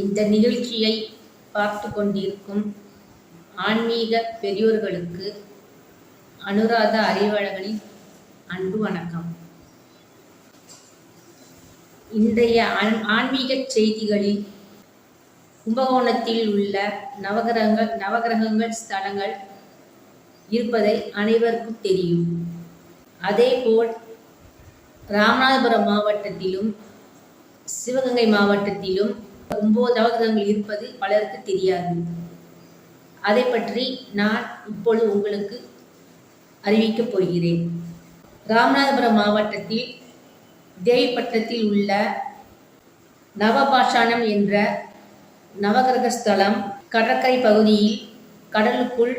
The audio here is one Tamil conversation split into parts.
இந்த நிகழ்ச்சியை பார்த்து கொண்டிருக்கும் ஆன்மீக பெரியோர்களுக்கு அனுராத அறிவாளர்களின் அன்பு வணக்கம். இன்றைய ஆன் ஆன்மீக செய்திகளில் கும்பகோணத்தில் உள்ள நவகிரகங்கள் நவகிரகங்கள் ஸ்தலங்கள் இருப்பதை அனைவருக்கும் தெரியும். அதேபோல் ராமநாதபுரம் மாவட்டத்திலும் சிவகங்கை மாவட்டத்திலும் ஒன்பது நவகிரகங்கள் இருப்பது பலருக்கு தெரியாது. அதை பற்றி நான் இப்பொழுது உங்களுக்கு அறிவிக்கப் போகிறேன். ராமநாதபுரம் மாவட்டத்தில் தேவிப்பட்டத்தில் உள்ள நவபாஷானம் என்ற நவகிரக ஸ்தலம் கடற்கரை பகுதியில் கடலுக்குள்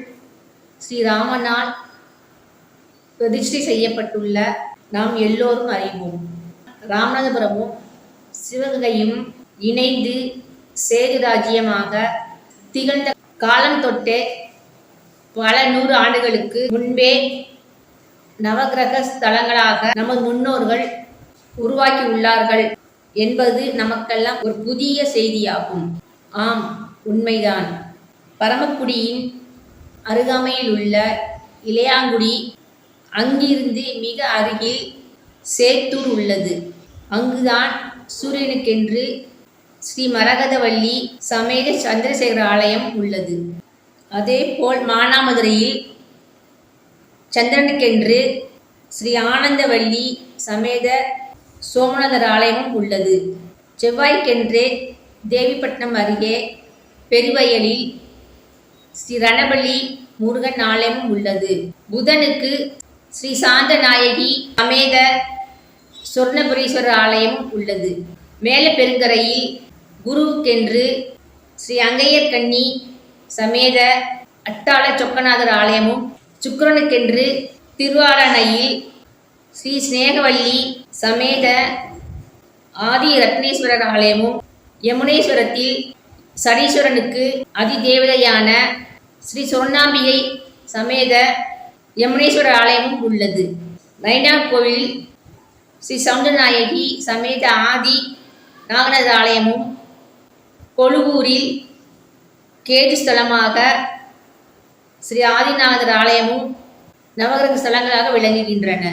ஸ்ரீராமனால் பிரதிஷ்டை செய்யப்பட்டுள்ள நாம் எல்லோரும் அறிவோம். ராமநாதபுரமும் சிவகங்கையும் இணைந்து சேது ராஜ்யமாக திகழ்ந்த காலம் தொட்டே பல நூறு ஆண்டுகளுக்கு முன்பே நவகிரக ஸ்தலங்களாக நமது முன்னோர்கள் உருவாக்கி உள்ளார்கள் என்பது நமக்கெல்லாம் ஒரு புதிய செய்தியாகும். ஆம் உண்மைதான். பரமக்குடியின் அருகாமையில் உள்ள இளையாங்குடி அங்கிருந்து மிக அருகில் சேத்தூர் உள்ளது. அங்குதான் சூரியனுக்கென்று ஸ்ரீ மரகதவள்ளி சமேத சந்திரசேகர ஆலயம் உள்ளது. அதேபோல் மானாமதுரையில் சந்திரனுக்கென்று ஸ்ரீ ஆனந்தவள்ளி சமேத சோமநாதர் ஆலயமும் உள்ளது. செவ்வாய்க்கென்று தேவிப்பட்டினம் அருகே பெருவயலில் ஸ்ரீ ரணபள்ளி முருகன் ஆலயமும் உள்ளது. புதனுக்கு ஸ்ரீ சாந்த நாயகி சமேத சொர்ணபுரீஸ்வரர் ஆலயமும் உள்ளது. மேல பெருங்கரையில் குருவுக்கென்று ஸ்ரீ அங்கையர் கண்ணி சமேத அட்டாள சொக்கநாதர் ஆலயமும் சுக்கரனுக்கென்று திருவாரணையில் ஸ்ரீ சிநேகவல்லி சமேத ஆதி ரத்னேஸ்வரர் ஆலயமும் யமுனேஸ்வரத்தில் சனீஸ்வரனுக்கு அதிதேவதையான ஸ்ரீ சொர்ணாம்பிகை சமேத யமுனேஸ்வரர் ஆலயமும் உள்ளது. நைனா கோவில் ஸ்ரீ சவுண்டநாயகி சமேத ஆதி நாகநாத ஆலயமும் கொழுவூரில் கேஜி ஸ்தலமாக ஸ்ரீ ஆதிநாதர் ஆலயமும் நவகிரக ஸ்தலங்களாக விளங்குகின்றன.